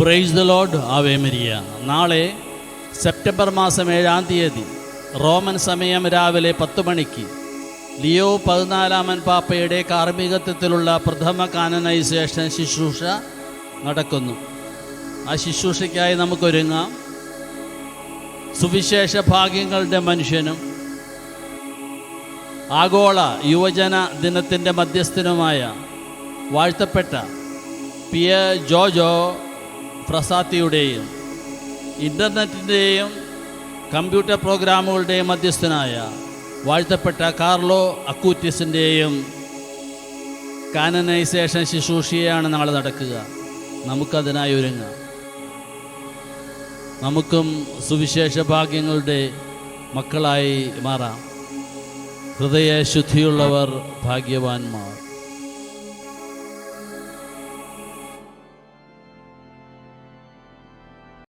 Praise the Lord Ave Maria നാളെ September മാസം ഏഴാം തീയതി റോമൻ സമയം രാവിലെ പത്ത് മണിക്ക് ലിയോ പതിനാലാമൻ പാപ്പയുടെ കാർമ്മികത്വത്തിലുള്ള പ്രഥമ കാനനൈസേഷൻ ശുശ്രൂഷ നടക്കുന്നു. ആ ശുശ്രൂഷയ്ക്കായി നമുക്കൊരുങ്ങാം. സുവിശേഷ ഭാഗ്യങ്ങളുടെ മനുഷ്യനും ആഗോള യുവജന ദിനത്തിന്റെ മധ്യസ്ഥനുമായ വാഴ്ത്തപ്പെട്ട പിയ ജോജോ ഫ്രസാത്തിയുടെയും ഇന്റർനെറ്റിന്റെയും കമ്പ്യൂട്ടർ പ്രോഗ്രാമുകളുടെയും മധ്യസ്ഥനായ വാഴ്ത്തപ്പെട്ട കാർലോ അക്കൂറ്റിസിന്റെയും കാനനൈസേഷൻ ശുശ്രൂഷയാണ് നാളെ നടക്കുക. നമുക്കതിനായി ഒരുങ്ങാം. നമുക്കും സുവിശേഷ ഭാഗ്യങ്ങളുടെ മക്കളായി മാറാം. ഹൃദയശുദ്ധിയുള്ളവർ ഭാഗ്യവാന്മാർ.